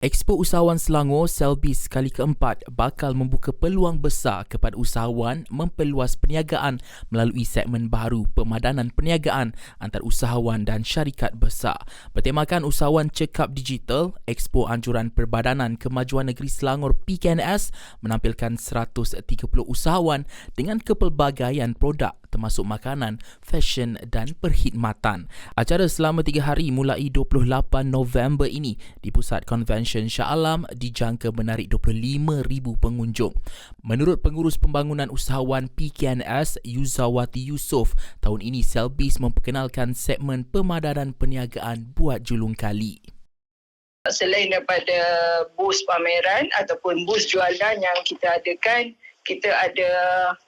Expo Usahawan Selangor Selbis kali keempat bakal membuka peluang besar kepada usahawan memperluas perniagaan melalui segmen baru pemadanan perniagaan antara usahawan dan syarikat besar. Bertemakan usahawan cekap digital, Expo Anjuran Perbadanan Kemajuan Negeri Selangor PKNS menampilkan 130 usahawan dengan kepelbagaian produk termasuk makanan, fashion dan perkhidmatan. Acara selama 3 hari mulai 28 November ini di Pusat Convention Shah Alam dijangka menarik 25,000 pengunjung. Menurut pengurus pembangunan usahawan PKNS Yuzawati Yusof, tahun ini Selbis memperkenalkan segmen pemadanan perniagaan buat julung kali selain daripada bus pameran ataupun bus jualan yang kita adakan kita ada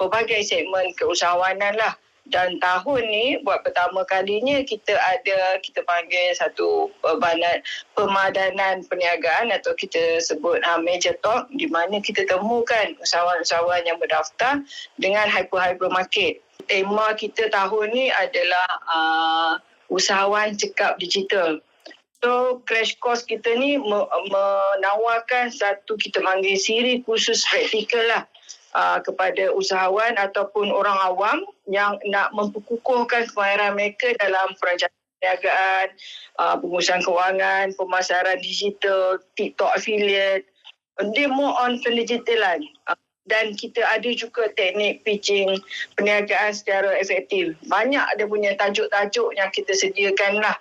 pelbagai segmen keusahawanan lah dan tahun ni buat pertama kalinya kita ada kita panggil satu pemadanan, pemadanan perniagaan atau kita sebut uh, major talk di mana kita temukan usahawan-usahawan yang berdaftar dengan hyper-hyper market. Tema kita tahun ni adalah uh, usahawan cekap digital. So crash course kita ni menawarkan satu kita panggil siri khusus praktikal lah uh, kepada usahawan ataupun orang awam yang nak memperkukuhkan kemahiran mereka dalam perancangan perniagaan, uh, pengurusan kewangan, pemasaran digital, TikTok affiliate. Dia more on pendigitalan. Uh, dan kita ada juga teknik pitching perniagaan secara efektif. Banyak ada punya tajuk-tajuk yang kita sediakan lah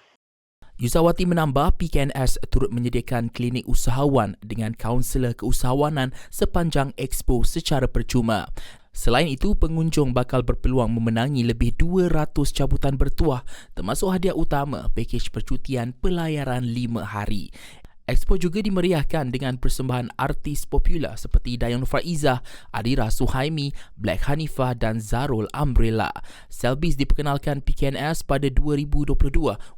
Yusawati menambah PKNS turut menyediakan klinik usahawan dengan kaunselor keusahawanan sepanjang expo secara percuma. Selain itu, pengunjung bakal berpeluang memenangi lebih 200 cabutan bertuah termasuk hadiah utama pakej percutian pelayaran 5 hari. Expo juga dimeriahkan dengan persembahan artis popular seperti Dayan Faizah, Adira Suhaimi, Black Hanifah dan Zarul Umbrella. Selbis diperkenalkan PKNS pada 2022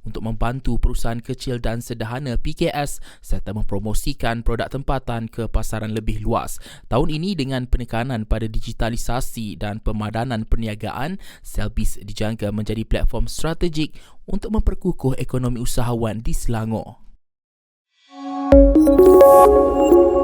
untuk membantu perusahaan kecil dan sederhana PKS serta mempromosikan produk tempatan ke pasaran lebih luas. Tahun ini dengan penekanan pada digitalisasi dan pemadanan perniagaan, Selbis dijangka menjadi platform strategik untuk memperkukuh ekonomi usahawan di Selangor. you